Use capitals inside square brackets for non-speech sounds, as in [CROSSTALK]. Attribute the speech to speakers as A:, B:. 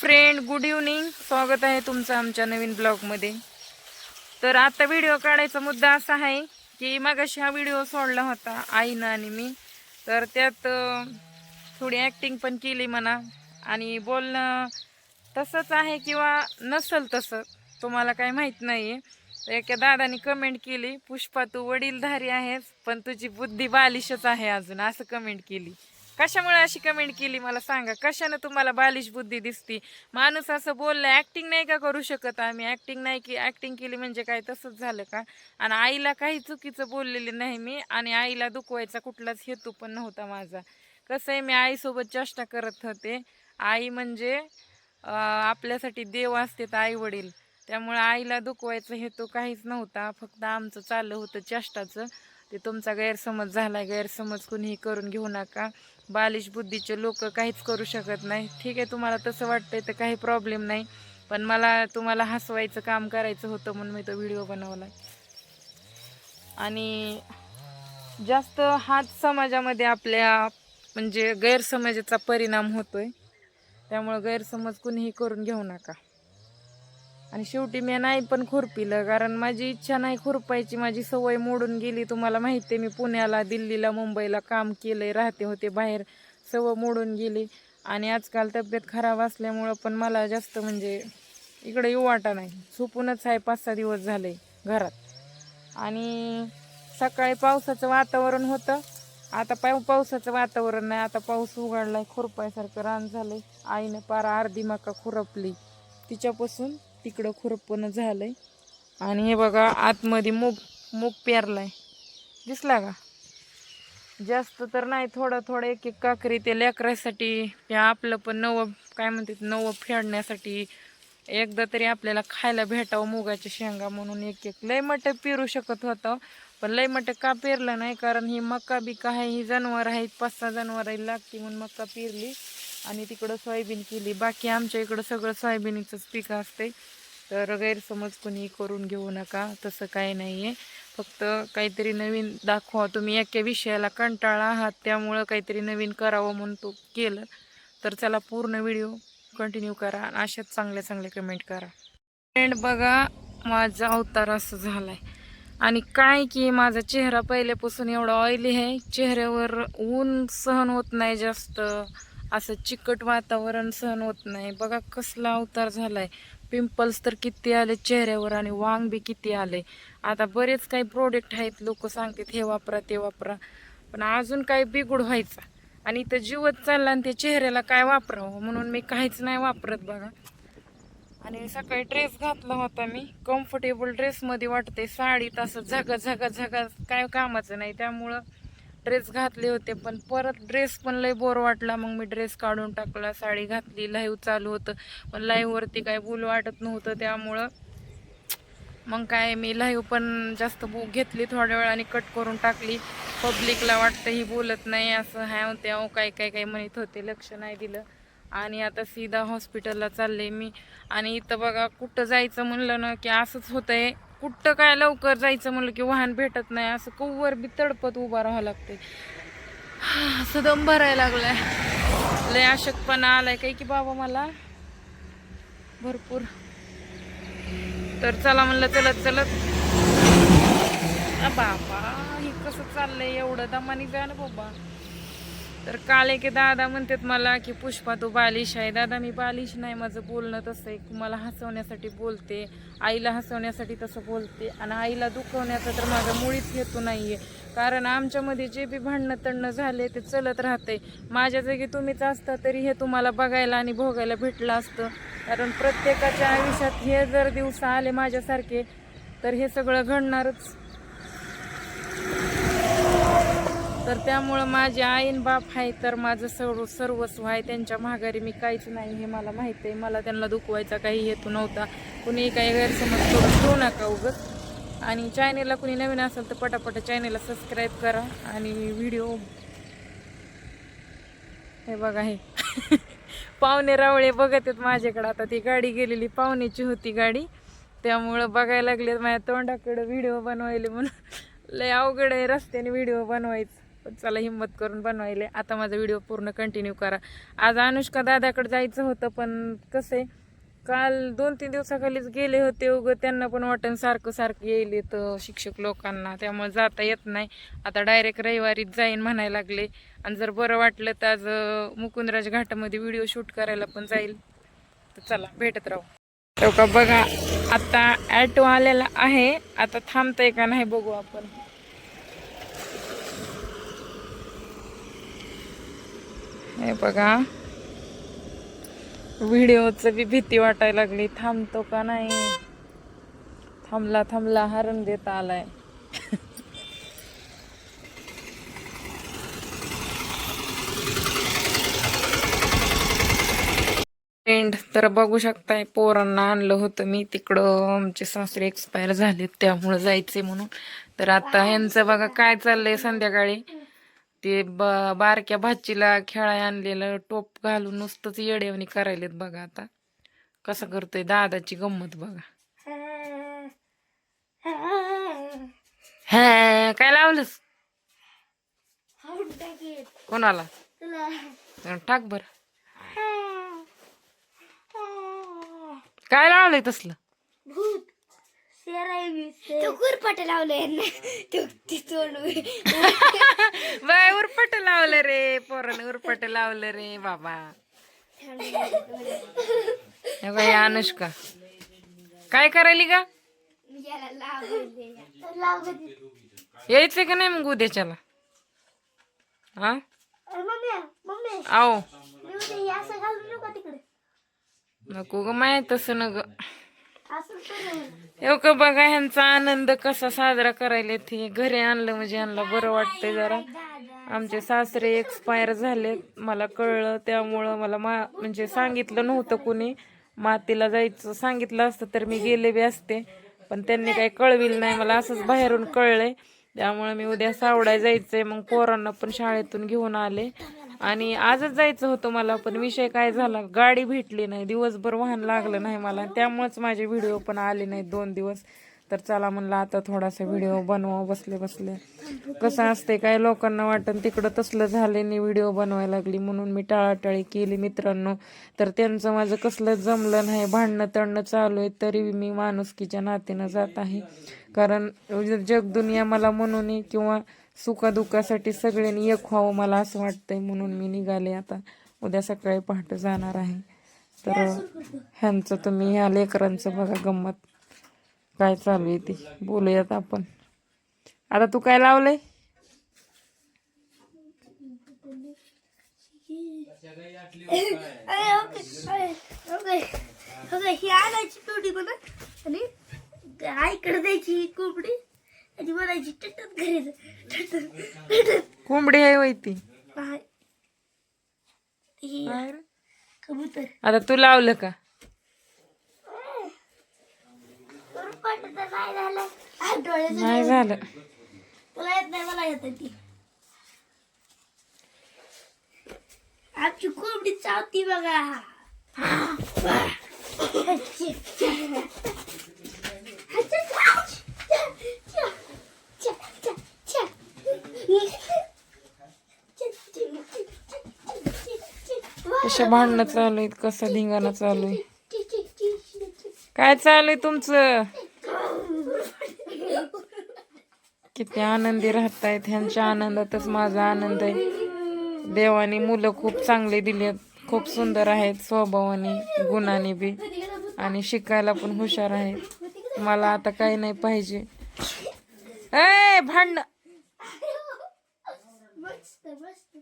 A: Friend good evening स्वागत आहे तुमचं आमच्या नवीन ब्लॉगमध्ये. तर आता व्हिडिओ काढायचा मुद्दा असा आहे की मागाशी हा व्हिडिओ सोडला होता आईनं आणि मी. तर त्यात थोडी ॲक्टिंग पण केली म्हणा. आणि बोलणं तसंच आहे किंवा नसल तसं तुम्हाला काही माहीत नाही आहे एका दादाने कमेंट केली पुष्पा तू वडीलधारी आहेस पण तुझी बुद्धी बालिशच आहे अजून असं कमेंट केली. कशामुळे अशी कमेंट केली मला सांगा? कशानं तुम्हाला बालिश बुद्धी दिसती? माणूस असं बोललं ऍक्टिंग नाही का करू शकत आम्ही? ऍक्टिंग नाही की ऍक्टिंग केली म्हणजे काय? तसंच झालं का? आणि आईला काही चुकीचं बोललेले नाही मी आणि आईला दुखवायचा कुठलाच हेतू पण नव्हता माझा. कसं आहे मी आईसोबत चेष्टा करत होते. आई म्हणजे आपल्यासाठी देव असते आई वडील त्यामुळे आईला दुखवायचा हेतू काहीच नव्हता. फक्त आमचं चाललं होतं चेष्टाचं. ते तुमचा गैरसमज झाला गैरसमज कुणीही करून घेऊ नका. बालिश बुद्धीचे लोक काहीच करू शकत नाही. ठीक आहे तुम्हाला तसं वाटतंय तर काही प्रॉब्लेम नाही. पण मला तुम्हाला हसवायचं काम करायचं होतं म्हणून मी तो व्हिडिओ बनवला. आणि जास्त हाच समाजामध्ये आपल्या म्हणजे गैरसमजाचा परिणाम होतोय. त्यामुळं गैरसमज कुणीही करून घेऊ नका. आणि शेवटी मी नाही पण खुरपिलं कारण माझी इच्छा नाही खुरपायची. माझी सवय मोडून गेली. तुम्हाला माहिती आहे मी पुण्याला दिल्लीला मुंबईला काम केलंय राहते होते बाहेर. सवय मोडून गेली. आणि आजकाल तब्येत खराब असल्यामुळं पण मला जास्त म्हणजे इकडे येऊ वाटा नाही. झोपूनच आहे पाच सहा दिवस झाले घरात. आणि सकाळी पावसाचं वातावरण होतं. आता पाव पावसाचं वातावरण नाही. आता पाऊस उघडलाय खुरपायसारखं रान झालंय. आईनं पारा अर्धी मका खुरपली. तिच्यापासून तिकडं खुरपणं झालंय. आणि हे बघा आतमध्ये मूग मूग पेरलाय. दिसला का? जास्त तर नाही थोडं थोडं एक एक काकरी ते लेकरासाठी ते आपलं पण नवं काय म्हणतात नवं फेडण्यासाठी एकदा तरी आपल्याला खायला भेटावं मुगाच्या शेंगा म्हणून एक एक. लय मटं पेरू शकत होतं पण लय मटं का पेरलं नाही? कारण ही मका बिका आहे ही जनावर आहेत पाच सहा जनावर लागती म्हणून मका पेरली. आणि तिकडं सोयाबीन केली. बाकी आमच्या इकडं सगळं सोयाबीनचंच पीक असते तर गैरसमज कोणी करून घेऊ नका तसं काही नाही आहे फक्त काहीतरी नवीन दाखवा. तुम्ही एका विषयाला कंटाळा आहात त्यामुळं काहीतरी नवीन करावं म्हणून तो केलं तर चला पूर्ण व्हिडिओ कंटिन्यू करा आणि अशाच चांगले चांगले कमेंट करा. फ्रेंड बघा माझा अवतार असं झालाय. आणि काय की माझा चेहरा पहिल्यापासून एवढा ऑइली आहे चेहऱ्यावर ऊन सहन होत नाही जास्त. असं चिकट वातावरण सहन होत नाही. बघा कसला अवतार झाला आहे पिंपल्स तर किती आले चेहऱ्यावर आणि वांग बी किती आले. आता बरेच काही प्रोडक्ट आहेत लोक सांगतात हे वापरा ते वापरा. पण अजून काही बिघड व्हायचा. आणि इथं जीवत चालला आणि ते चेहऱ्याला काय वापरावं? म्हणून मी काहीच नाही वापरत बघा. आणि सकाळी ड्रेस घातला होता मी. कम्फर्टेबल ड्रेसमध्ये वाटते साडीत असं झगा झगा झगा काय कामाचं नाही. त्यामुळं ड्रेस घातले होते पण परत ड्रेस पण लय बोर वाटला. मग मी ड्रेस काढून टाकला साडी घातली लाईव्ह चालू होतं. पण लाईव्हवरती काय बोल वाटत नव्हतं त्यामुळं मग काय मी लाईव्ह पण जास्त बुक घेतली थोड्या वेळाने कट करून टाकली. पब्लिकला वाटतं ही बोलत नाही असं ह्या त्या काय काय काय म्हणत होते लक्ष नाही दिलं. आणि आता सीधा हॉस्पिटलला चालले मी. आणि इथं बघा कुठं जायचं म्हणलं ना की असंच होतं आहे कुठं काय लवकर जायचं म्हणलं की वाहन भेटत नाही असं कौवर बी तडपत उभा राहावं लागते [SIGHS] असं दम भरायला लागलाय. लय अशक्तपणा आलाय काही की बाबा मला? भरपूर. तर चला म्हणलं चलत चलत. बाबा हे कसं चाललंय? एवढं दमानी जा ना बाबा. तर काल की दादा म्हणतात मला की पुष्पा तू बालिश आहे. दादा मी बालिश नाही माझं बोलणं तसं आहे. मला हसवण्यासाठी बोलते आईला हसवण्यासाठी तसं बोलते आणि आईला दुखवण्याचा तर माझा मुळीच हेतू नाही आहे कारण आमच्यामध्ये जे बी भांडणं तणणं झाले ते चलत राहते. माझ्या जागी तुम्हीच असता तरी हे तुम्हाला बघायला आणि भोगायला भेटलं असतं. कारण प्रत्येकाच्या आयुष्यात हे जर दिवस आले माझ्यासारखे तर हे सगळं घडणारच. तर त्यामुळं माझे आईन बाप आहे तर माझं सर्व सर्वस्व आहे. त्यांच्या माघारी मी काहीच नाही हे मला माहीत आहे. मला त्यांना दुखवायचा काही हेतू नव्हता. कुणी काही गैरसमज करून ठेवू नका उगत आणि चॅनेलला कुणी नवीन असेल तर पटापट चॅनेलला सबस्क्राईब करा. आणि व्हिडिओ हे बघा हे. [LAUGHS] पाहुणे रावळे बघत आहेत माझ्याकडे. आता ती गाडी गेलेली पाहुण्याची होती गाडी. त्यामुळं बघायला लागले माझ्या तोंडाकडं व्हिडिओ बनवायले म्हणून. लय अवघड आहे रस्त्याने व्हिडिओ बनवायचं. पण चला हिंमत करून बनवायले. आता माझा व्हिडिओ पूर्ण कंटिन्यू करा. आज अनुष्का दादाकडे जायचं होतं पण कसं आहे काल दोन तीन दिवसाखालीच गेले होते उगं. त्यांना पण वाटण सारखं सारखं येईल तर शिक्षक लोकांना. त्यामुळे जाता येत नाही. आता डायरेक्ट रविवारीच जाईन म्हणायला लागले. आणि जर बरं वाटलं तर आज मुकुंदराज घाटामध्ये व्हिडिओ शूट करायला पण जाईल. तर चला भेटत राहू. तो का बघा आता ॲटो आलेला आहे. आता थांबतंय का नाही बघू आपण. हे बघा. व्हिडिओचं बी भीती वाटायला लागली. थांबतो का नाही? थांबला थांबला हरण देता आलाय. फ्रेंड तर बघू शकताय पोरांना आणलं होतं मी तिकडं. आमचे सासरे एक्सपायर झालेत त्यामुळं जायचे म्हणून. तर आता ह्यांचं बघा काय चाललंय संध्याकाळी. ते ब बारक्या भाचीला खेळाय आणलेलं टोप घालून नुसतंच येडेवणी करायलेत बघा आता. कसं करतोय दादाची गंमत बघा. हा काय लावलंस? कोणाला? टाक बर. काय लावलंय तसलं?
B: भूत. तो कुरपाट लावलंय [LAUGHS]
A: उरपट लावलं रे पोराने उरपट लावलं रे बाबा. हे बाई अनुष्का. काय करायली का
B: यायचं
A: यायचंय का नाही मग उद्याच्याला? हा? आओ
B: असं
A: नको ग माय तसं न ग का बघा ह्यांचा आनंद कसा साजरा करायला ते घरी आणलं म्हणजे ह्यांना बरं वाटतंय जरा. आमचे सासरे एक्सपायर झाले मला कळलं त्यामुळं मला मा म्हणजे सांगितलं नव्हतं कुणी. मातीला जायचं सांगितलं असतं तर मी गेले बी असते. पण त्यांनी काही कळविलं नाही. मला असंच बाहेरून कळले त्यामुळे मी उद्या सावडाय जायचंय. मग पोरांना पण शाळेतून घेऊन आले. आणि आजच जायचं होतं मला पण विषय काय झाला? गाडी भेटली नाही. दिवसभर वाहन लागलं नाही मला. त्यामुळेच माझे व्हिडिओ पण आले नाहीत दोन दिवस. तर चला म्हणलं आता थोडासा व्हिडिओ बनवा बसले बसले. कसं असते काय लोकांना वाटन तिकडं तसलं झाले नाही व्हिडिओ बनवायला लागली म्हणून मी टाळाटाळी केली मित्रांनो. तर त्यांचं माझं कसलं जमलं नाही भांडणं तणणं चालू आहे तरी मी माणुसकीच्या नातीनं जात आहे. कारण जगदुनिया मला म्हणून किंवा सुखादुखासाठी सगळ्यांनी एक व्हावं मला असं वाटतंय म्हणून मी निघाले आता. उद्या सकाळी पहाटे जाणार आहे. तर ह्यांचं तुम्ही ह्या लेकरांचं बघा गंमत. काय चालू आहे ती? बोलूयात आपण. आता तू काय लावलंय?
B: ही आणायची कोंबडी म्हणा. आणि आईकडे द्यायची ही कोंबडी. आणि म्हणायची टटत घरी.
A: कोंबडी आहे वय ती.
B: कबूतर.
A: आता तू लावलं का
B: कुरपाट तर नाही झालं. तुला येत नाही मला येत ती. आमची कोंबडी चावती बघा.
A: कशा भांडणं चालू आहेत? कसं धिंगाणं चालू आहे? काय चालू आहे तुमचं? किती आनंदी राहतायत ह्यांच्या आनंदातच माझा आनंद आहे. देवाने मुलं खूप चांगले दिलेत खूप सुंदर आहेत स्वभावाने गुणाने बी. आणि शिकायला पण हुशार आहेत. मला आता काही नाही पाहिजे. ए भांड!
B: मस्त मस्त.